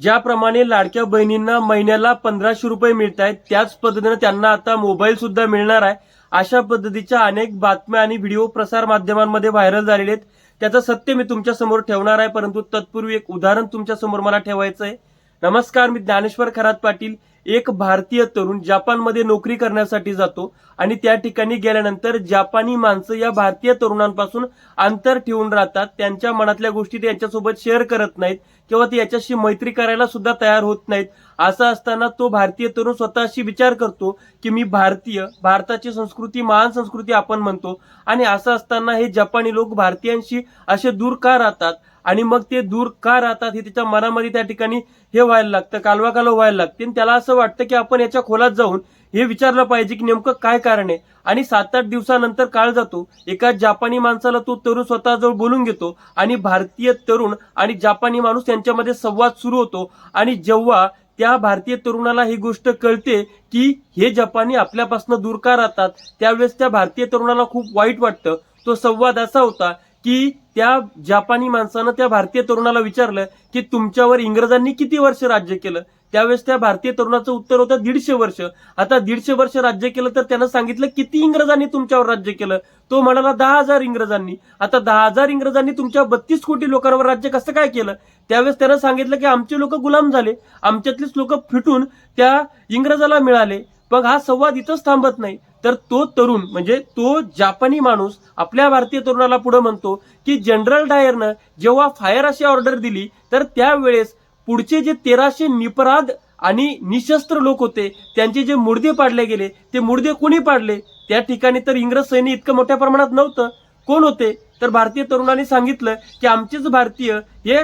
ज्याप्रमाणे लाडक्या बहिणींना महिन्याला पंधराशे रुपये मिळत आहेत त्याच पद्धतीनं त्यांना आता मोबाईल सुद्धा मिळणार आहे. अशा पद्धतीच्या अनेक बातम्या आणि व्हिडिओ प्रसार माध्यमांमध्ये व्हायरल झालेले आहेत. त्याचं सत्य मी तुमच्यासमोर ठेवणार आहे परंतु तत्पूर्वी एक उदाहरण तुमच्यासमोर मला ठेवायचं आहे नमस्कार मी ज्ञानेश्वर खरात पाटील. एक भारतीय तरुण जपानमध्ये नोकरी करण्यासाठी जातो आणि त्या ठिकाणी गेल्यानंतर जपानी माणसं या भारतीय तरुणांपासून अंतर ठेवून राहतात. त्यांच्या मनातल्या गोष्टी ते यांच्यासोबत शेअर करत नाहीत किंवा ते याच्याशी मैत्री करायला सुद्धा तयार होत नाहीत. असं असताना तो भारतीय तरुण स्वतःशी विचार करतो की मी भारतीय भारताची संस्कृती महान संस्कृती आपण म्हणतो. आणि असं असताना हे जपानी लोक भारतीयांशी असे दूर का राहतात? आणि मग ते दूर का राहतात हे त्याच्या मनामध्ये त्या ठिकाणी हे व्हायला लागतं कालवा कालव व्हायला लागते. आणि त्याला असं वाटतं की आपण याच्या खोलात जाऊन हे विचारलं पाहिजे की नेमकं काय कारण आहे? आणि सात आठ दिवसानंतर काळ जातो एका जापानी माणसाला तो तरुण स्वतःजवळ बोलून घेतो आणि भारतीय तरुण आणि जापानी माणूस यांच्यामध्ये संवाद सुरू होतो. आणि जेव्हा त्या भारतीय तरुणाला ही गोष्ट कळते की हे जपानी आपल्यापासून दूर का राहतात त्यावेळेस त्या भारतीय तरुणाला खूप वाईट वाटतं. तो संवाद असा होता की त्या जापानी माणसानं त्या भारतीय तरुणाला विचारलं की तुमच्यावर इंग्रजांनी किती वर्ष राज्य केलं? त्यावेळेस त्या भारतीय तरुणाचं उत्तर होतं दीडशे वर्ष. आता दीडशे वर्ष राज्य केलं तर त्यानं सांगितलं किती इंग्रजांनी तुमच्यावर राज्य केलं? तो म्हणाला दहा हजार इंग्रजांनी. आता दहा हजार इंग्रजांनी तुमच्या बत्तीस कोटी लोकांवर राज्य कसं काय केलं? त्यावेळेस त्यानं सांगितलं की आमचे लोक गुलाम झाले. आमच्यातलीच लोक फिटून त्या इंग्रजाला मिळाले. मग हा संवाद इथंच थांबत नाही. तर तो तरुण म्हणजे तो जापानी माणूस आपल्या भारतीय तरुणाला पुढे म्हणतो की जनरल डायरनं जेव्हा फायर अशी ऑर्डर दिली तर त्यावेळेस पुढचे जे तेराशे निपराध आणि निशस्त्र लोक होते त्यांचे जे मुडदे पाडले गेले ते मुडदे कोणी पाडले? त्या ठिकाणी तर इंग्रज सैन्य इतकं मोठ्या प्रमाणात नव्हतं. कोण होते? तर भारतीय तरुणांनी सांगितलं की आमचेच भारतीय हे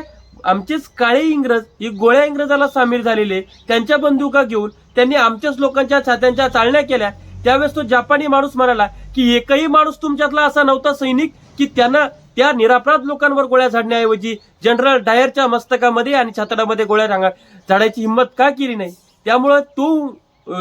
आमचेच काळे इंग्रज हे गोळ्या इंग्रजाला सामील झालेले त्यांच्या बंदुका घेऊन त्यांनी आमच्याच लोकांच्या छात्यांच्या चालण्या केल्या. त्यावेळेस तो जापानी माणूस म्हणाला की एकही माणूस तुमच्यातला असा नव्हता सैनिक की त्यांना त्या निरापराध लोकांवर गोळ्या झाडण्याऐवजी जनरल डायरच्या मस्तकामध्ये आणि छातडामध्ये गोळ्या झाडा- झाडायची हिंमत का केली नाही? त्यामुळं तो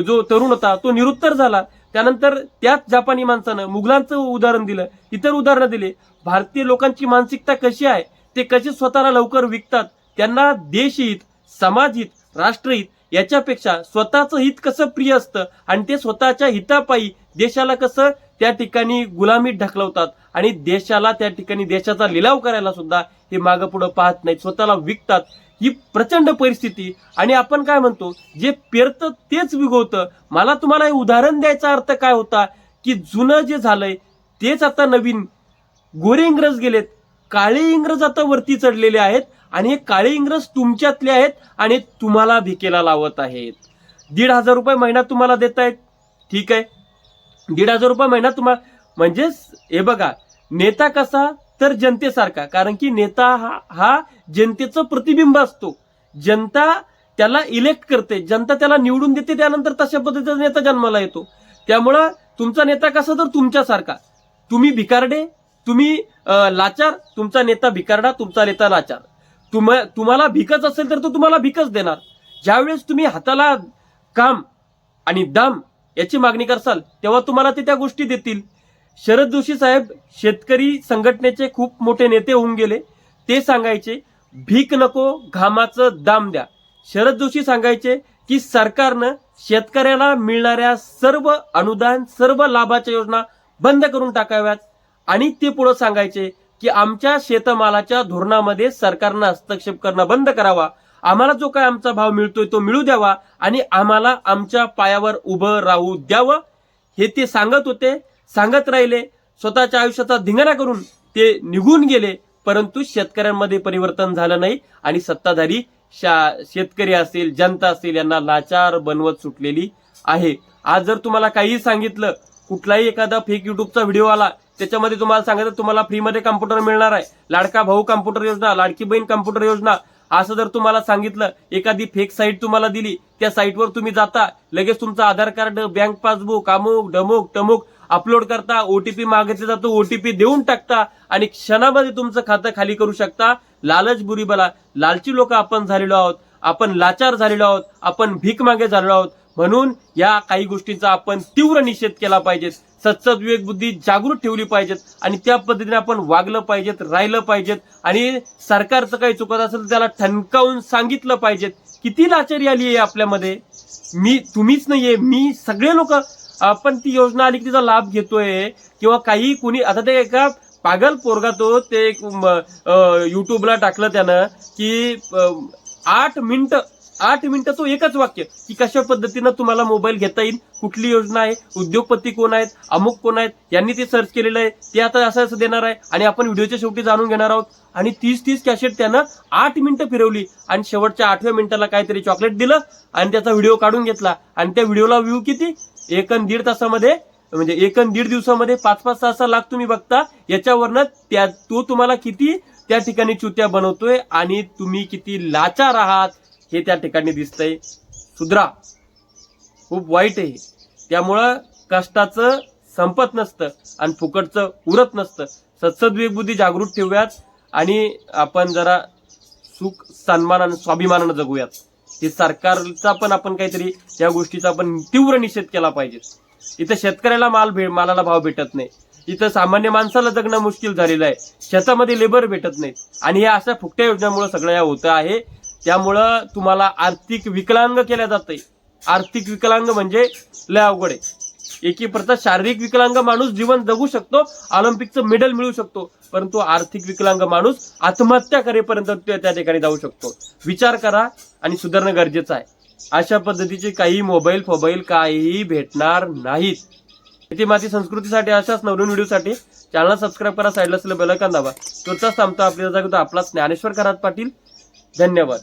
जो तरुण होता तो निरुत्तर झाला. त्यानंतर त्याच जापानी माणसानं मुघलांचं उदाहरण दिलं इतर उदाहरणं दिले. भारतीय लोकांची मानसिकता कशी आहे? ते कसे स्वतःला लवकर विकतात? त्यांना देशहित समाजहित राष्ट्रहित याच्यापेक्षा स्वतःचं हित कसं प्रिय असतं? आणि ते स्वतःच्या हितापायी देशाला कसं त्या ठिकाणी गुलामीत ढकलवतात? आणि देशाला त्या ठिकाणी देशाचा लिलाव करायला सुद्धा हे मागं पुढं पाहत नाहीत. स्वतःला विकतात. ही प्रचंड परिस्थिती. आणि आपण काय म्हणतो जे पेरतं तेच विगवतं. मला तुम्हाला हे उदाहरण द्यायचा अर्थ काय होता की जुनं जे झालंय तेच आता नवीन गोरे इंग्रज गेलेत. काळे इंग्रज आता वरती चढलेले आहेत आणि हे काळे इंग्रज तुमच्यातले आहेत आणि तुम्हाला भिकेला लावत आहेत. दीड हजार रुपये महिना तुम्हाला देत आहेत ठीक आहे. दीड हजार रुपये महिना तुम्हाला म्हणजेच हे बघा नेता कसा तर जनतेसारखा. कारण की नेता हा हा जनतेचं प्रतिबिंब असतो. जनता त्याला इलेक्ट करते. जनता त्याला निवडून देते त्यानंतर तशा पद्धतीचा नेता जन्माला येतो. त्यामुळं तुमचा नेता कसा तर तुमच्यासारखा. तुम्ही भिकारडे तुम्ही लाचार तुमचा नेता भिकारडा तुमचा नेता लाचार. तुम तुम्हाला भिकच असेल तर तो तुम्हाला भिकच देणार. ज्यावेळेस तुम्ही हाताला काम आणि दाम याची मागणी करसाल तेव्हा तुम्हाला ते त्या गोष्टी देतील. शरद जोशी साहेब शेतकरी संघटनेचे खूप मोठे नेते होऊन गेले. ते सांगायचे भीक नको घामाचं दाम द्या. शरद जोशी सांगायचे की सरकारनं शेतकऱ्याला मिळणाऱ्या सर्व अनुदान सर्व लाभाच्या योजना बंद करून टाकाव्यात. आणि ते पुढे सांगायचे की आमच्या शेतमालाच्या धोरणामध्ये सरकारनं हस्तक्षेप करणं बंद करावा. आम्हाला जो काय आमचा भाव मिळतोय तो मिळू द्यावा आणि आम्हाला आमच्या पायावर उभं राहू द्यावं. हे ते सांगत होते. सांगत राहिले. स्वतःच्या आयुष्याचा धिंगाणा करून ते निघून गेले. परंतु शेतकऱ्यांमध्ये परिवर्तन झालं नाही आणि सत्ताधारी शा- शेतकरी असेल जनता असेल यांना लाचार बनवत सुटलेली आहे. आज जर तुम्हाला काहीही सांगितलं कुठलाही एखादा फेक युट्यूबचा व्हिडिओ आला त्याच्यामध्ये तुम्हाला सांगितलं तुम्हाला फ्रीमध्ये कम्प्युटर मिळणार आहे. लाडका भाऊ कम्प्युटर योजना लाडकी बहीण कम्प्युटर योजना असं जर तुम्हाला सांगितलं एखादी फेक साईट तुम्हाला दिली त्या साईटवर तुम्ही जाता लगेच तुमचं आधार कार्ड बँक पासबुक अमुक डमुक टमुक अपलोड करता ओटीपी मागितला जातो ओटीपी देऊन टाकता आणि क्षणामध्ये तुमचं खातं खाली करू शकता. लालच बुरीबला लालची लोक आपण झालेलो आहोत आपण लाचार झालेलो आहोत आपण भीक मागे झालेलो आहोत. म्हणून या काही गोष्टींचा आपण तीव्र निषेध केला पाहिजेत. सत्सद विवेक बुद्धी जागृत ठेवली पाहिजेत आणि त्या पद्धतीने आपण वागलं पाहिजेत राहिलं पाहिजेत आणि सरकारचं काही चुकत असेल तर त्याला ठणकावून सांगितलं पाहिजेत. किती लाचारी आली आहे आपल्यामध्ये? मी तुम्हीच नाहीये मी सगळे लोक आपण ती योजना आली की तिचा लाभ घेतोय. किंवा काही कुणी आता ते एका पागल पोरगा तो ते एक म, युट्यूबला टाकलं त्यानं की आठ मिनिटं आठ मिनिटं तो एकच वाक्य की कशा पद्धतीनं तुम्हाला मोबाईल घेता येईल कुठली योजना आहे उद्योगपती कोण आहेत अमुक कोण आहेत यांनी ते सर्च केलेलं आहे ते आता असं असं देणार आहे आणि आपण व्हिडिओच्या शेवटी जाणून घेणार आहोत. आणि तीस तीस कॅसेट त्यानं आठ मिनिटं फिरवली आणि शेवटच्या आठव्या मिनिटाला काहीतरी चॉकलेट दिलं आणि त्याचा व्हिडिओ काढून घेतला. आणि त्या व्हिडिओला व्ह्यू किती? एक दीड तासामध्ये म्हणजे एक दीड दिवसामध्ये पाच पाच सहा सहा लाख तुम्ही बघता. याच्यावरनं त्या तो तुम्हाला किती? त्या ठिकाणी चुत्या बनवतोय आणि तुम्ही किती लाचार आहात हे त्या ठिकाणी दिसतंय. सुधरा खूप वाईट आहे. त्यामुळं कष्टाचं संपत नसतं आणि फुकटचं उरत नसतं. सत्सद बुद्धी जागृत ठेवूयात आणि आपण जरा सुख सन्मानानं स्वाभिमानानं जगूयात. हे सरकारचा पण आपण काहीतरी या गोष्टीचा आपण तीव्र निषेध केला पाहिजे. इथं शेतकऱ्याला माल भे मालाला भाव भेटत नाही. इथं सामान्य माणसाला जगणं मुश्किल झालेलं आहे. शेतामध्ये लेबर भेटत नाही आणि या अशा फुकट्या योजनेमुळे सगळं या होतं आहे. त्यामुळं तुम्हाला आर्थिक विकलांग केल्या जातंय. आर्थिक विकलांग म्हणजे लय अवघड आहे. एकी प्रथा शारीरिक विकलांग माणूस जीवन जगू शकतो ऑलिम्पिकचं मेडल मिळू शकतो परंतु आर्थिक विकलांग माणूस आत्महत्या करेपर्यंत त्या ठिकाणी जाऊ शकतो. विचार करा आणि सुधारणं गरजेचं आहे. अशा पद्धतीचे काही मोबाईल फोबाईल काहीही भेटणार नाहीत. इथे माती संस्कृतीसाठी अशाच नवीन व्हिडिओसाठी चॅनल सबस्क्राईब करा साईडला असलेलं बेलकन दाबा. तुमचाच थांबतो आपल्याला जागतो. आपला ज्ञानेश्वर करात पाटील. धन्यवाद.